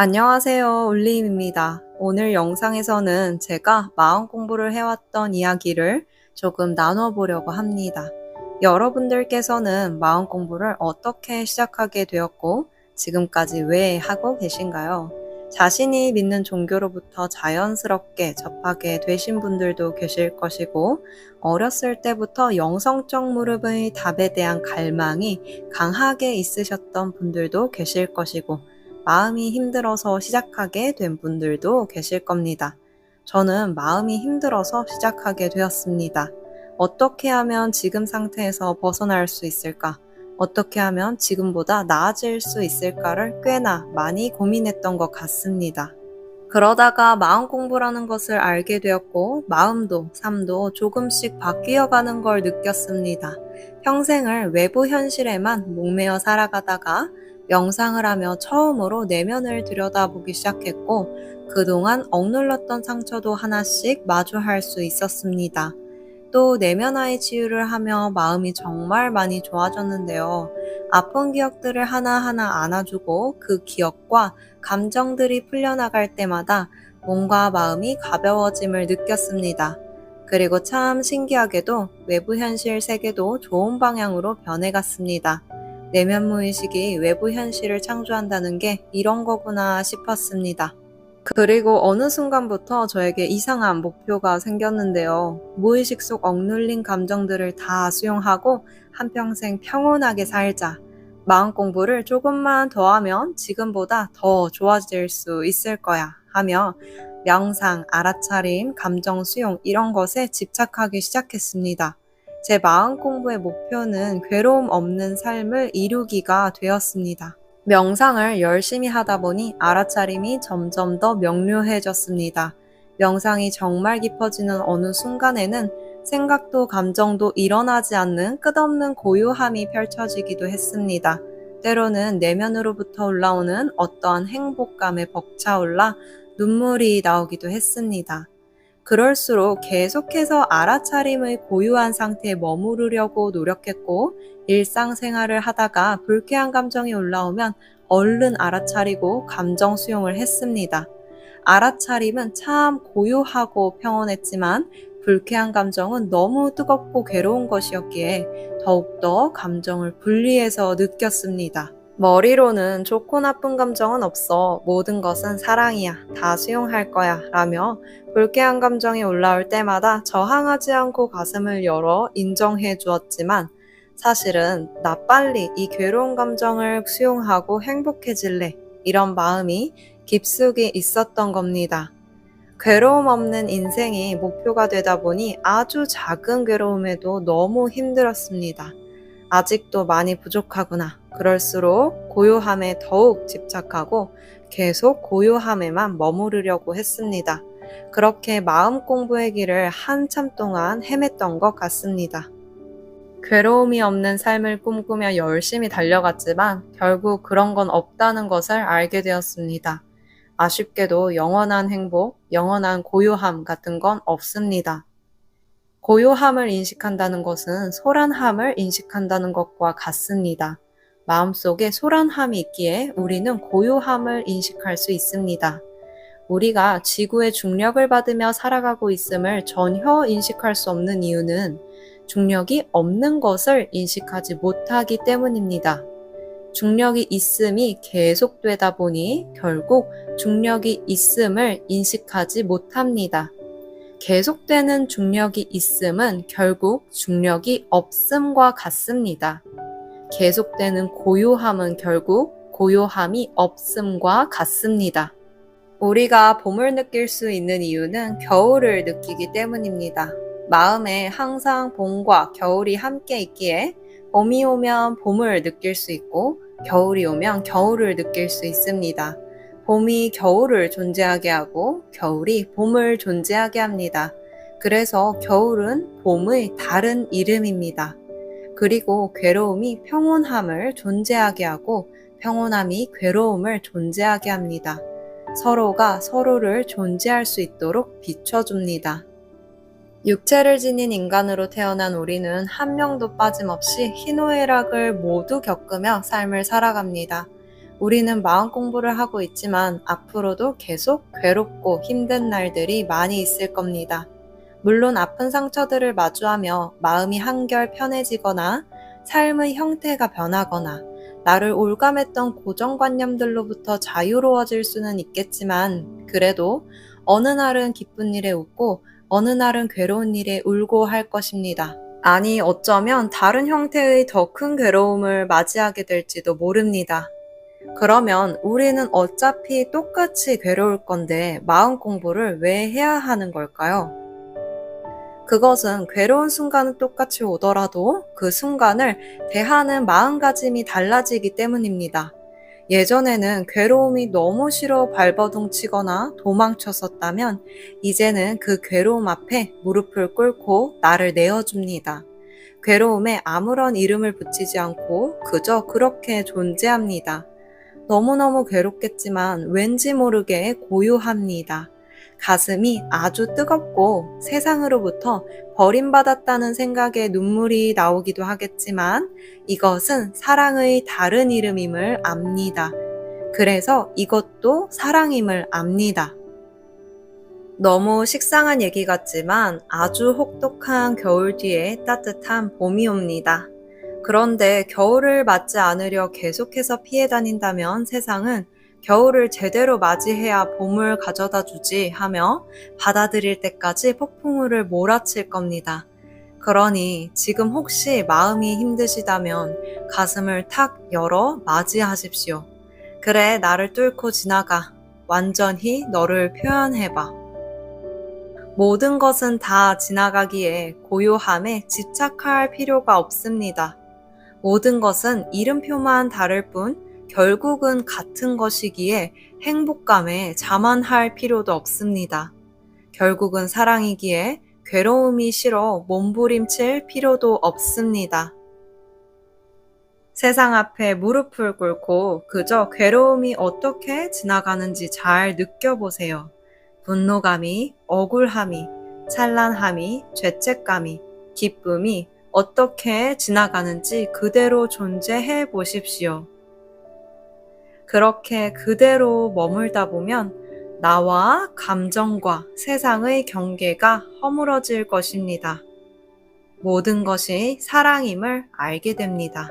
안녕하세요. 울림입니다. 오늘 영상에서는 제가 마음 공부를 해왔던 이야기를 조금 나눠보려고 합니다. 여러분들께서는 마음 공부를 어떻게 시작하게 되었고 지금까지 왜 하고 계신가요? 자신이 믿는 종교로부터 자연스럽게 접하게 되신 분들도 계실 것이고 어렸을 때부터 영성적 무릎의 답에 대한 갈망이 강하게 있으셨던 분들도 계실 것이고 마음이 힘들어서 시작하게 된 분들도 계실 겁니다. 저는 마음이 힘들어서 시작하게 되었습니다. 어떻게 하면 지금 상태에서 벗어날 수 있을까? 어떻게 하면 지금보다 나아질 수 있을까를 꽤나 많이 고민했던 것 같습니다. 그러다가 마음 공부라는 것을 알게 되었고, 마음도, 삶도 조금씩 바뀌어 가는 걸 느꼈습니다. 평생을 외부 현실에만 목매어 살아가다가 명상을 하며 처음으로 내면을 들여다보기 시작했고, 그동안 억눌렀던 상처도 하나씩 마주할 수 있었습니다. 또 내면화의 치유를 하며 마음이 정말 많이 좋아졌는데요. 아픈 기억들을 하나하나 안아주고 그 기억과 감정들이 풀려나갈 때마다 몸과 마음이 가벼워짐을 느꼈습니다. 그리고 참 신기하게도 외부 현실 세계도 좋은 방향으로 변해갔습니다. 내면 무의식이 외부 현실을 창조한다는 게 이런 거구나 싶었습니다. 그리고 어느 순간부터 저에게 이상한 목표가 생겼는데요. 무의식 속 억눌린 감정들을 다 수용하고 한평생 평온하게 살자. 마음 공부를 조금만 더 하면 지금보다 더 좋아질 수 있을 거야. 하며 명상, 알아차림, 감정 수용 이런 것에 집착하기 시작했습니다. 제 마음 공부의 목표는 괴로움 없는 삶을 이루기가 되었습니다. 명상을 열심히 하다 보니 알아차림이 점점 더 명료해졌습니다. 명상이 정말 깊어지는 어느 순간에는 생각도 감정도 일어나지 않는 끝없는 고요함이 펼쳐지기도 했습니다. 때로는 내면으로부터 올라오는 어떠한 행복감에 벅차올라 눈물이 나오기도 했습니다. 그럴수록 계속해서 알아차림의 고유한 상태에 머무르려고 노력했고 일상생활을 하다가 불쾌한 감정이 올라오면 얼른 알아차리고 감정 수용을 했습니다. 알아차림은 참 고요하고 평온했지만 불쾌한 감정은 너무 뜨겁고 괴로운 것이었기에 더욱더 감정을 분리해서 느꼈습니다. 머리로는 좋고 나쁜 감정은 없어. 모든 것은 사랑이야. 다 수용할 거야. 라며 불쾌한 감정이 올라올 때마다 저항하지 않고 가슴을 열어 인정해 주었지만 사실은 나 빨리 이 괴로운 감정을 수용하고 행복해질래. 이런 마음이 깊숙이 있었던 겁니다. 괴로움 없는 인생이 목표가 되다 보니 아주 작은 괴로움에도 너무 힘들었습니다. 아직도 많이 부족하구나. 그럴수록 고요함에 더욱 집착하고 계속 고요함에만 머무르려고 했습니다. 그렇게 마음 공부의 길을 한참 동안 헤맸던 것 같습니다. 괴로움이 없는 삶을 꿈꾸며 열심히 달려갔지만 결국 그런 건 없다는 것을 알게 되었습니다. 아쉽게도 영원한 행복, 영원한 고요함 같은 건 없습니다. 고요함을 인식한다는 것은 소란함을 인식한다는 것과 같습니다. 마음속에 소란함이 있기에 우리는 고요함을 인식할 수 있습니다. 우리가 지구의 중력을 받으며 살아가고 있음을 전혀 인식할 수 없는 이유는 중력이 없는 것을 인식하지 못하기 때문입니다. 중력이 있음이 계속되다 보니 결국 중력이 있음을 인식하지 못합니다. 계속되는 중력이 있음은 결국 중력이 없음과 같습니다. 계속되는 고요함은 결국 고요함이 없음과 같습니다. 우리가 봄을 느낄 수 있는 이유는 겨울을 느끼기 때문입니다. 마음에 항상 봄과 겨울이 함께 있기에 봄이 오면 봄을 느낄 수 있고 겨울이 오면 겨울을 느낄 수 있습니다. 봄이 겨울을 존재하게 하고 겨울이 봄을 존재하게 합니다. 그래서 겨울은 봄의 다른 이름입니다. 그리고 괴로움이 평온함을 존재하게 하고 평온함이 괴로움을 존재하게 합니다. 서로가 서로를 존재할 수 있도록 비춰줍니다. 육체를 지닌 인간으로 태어난 우리는 한 명도 빠짐없이 희노애락을 모두 겪으며 삶을 살아갑니다. 우리는 마음 공부를 하고 있지만 앞으로도 계속 괴롭고 힘든 날들이 많이 있을 겁니다. 물론 아픈 상처들을 마주하며 마음이 한결 편해지거나 삶의 형태가 변하거나 나를 올감했던 고정관념들로부터 자유로워질 수는 있겠지만 그래도 어느 날은 기쁜 일에 웃고 어느 날은 괴로운 일에 울고 할 것입니다. 아니 어쩌면 다른 형태의 더 큰 괴로움을 맞이하게 될지도 모릅니다. 그러면 우리는 어차피 똑같이 괴로울 건데 마음 공부를 왜 해야 하는 걸까요? 그것은 괴로운 순간은 똑같이 오더라도 그 순간을 대하는 마음가짐이 달라지기 때문입니다. 예전에는 괴로움이 너무 싫어 발버둥 치거나 도망쳤었다면 이제는 그 괴로움 앞에 무릎을 꿇고 나를 내어줍니다. 괴로움에 아무런 이름을 붙이지 않고 그저 그렇게 존재합니다. 너무너무 괴롭겠지만 왠지 모르게 고요합니다. 가슴이 아주 뜨겁고 세상으로부터 버림받았다는 생각에 눈물이 나오기도 하겠지만 이것은 사랑의 다른 이름임을 압니다. 그래서 이것도 사랑임을 압니다. 너무 식상한 얘기 같지만 아주 혹독한 겨울 뒤에 따뜻한 봄이 옵니다. 그런데 겨울을 맞지 않으려 계속해서 피해 다닌다면 세상은 겨울을 제대로 맞이해야 봄을 가져다 주지 하며 받아들일 때까지 폭풍우를 몰아칠 겁니다. 그러니 지금 혹시 마음이 힘드시다면 가슴을 탁 열어 맞이하십시오. 그래, 나를 뚫고 지나가. 완전히 너를 표현해봐. 모든 것은 다 지나가기에 고요함에 집착할 필요가 없습니다. 모든 것은 이름표만 다를 뿐 결국은 같은 것이기에 행복감에 자만할 필요도 없습니다. 결국은 사랑이기에 괴로움이 싫어 몸부림칠 필요도 없습니다. 세상 앞에 무릎을 꿇고 그저 괴로움이 어떻게 지나가는지 잘 느껴보세요. 분노감이, 억울함이, 찬란함이, 죄책감이, 기쁨이 어떻게 지나가는지 그대로 존재해 보십시오. 그렇게 그대로 머물다 보면 나와 감정과 세상의 경계가 허물어질 것입니다. 모든 것이 사랑임을 알게 됩니다.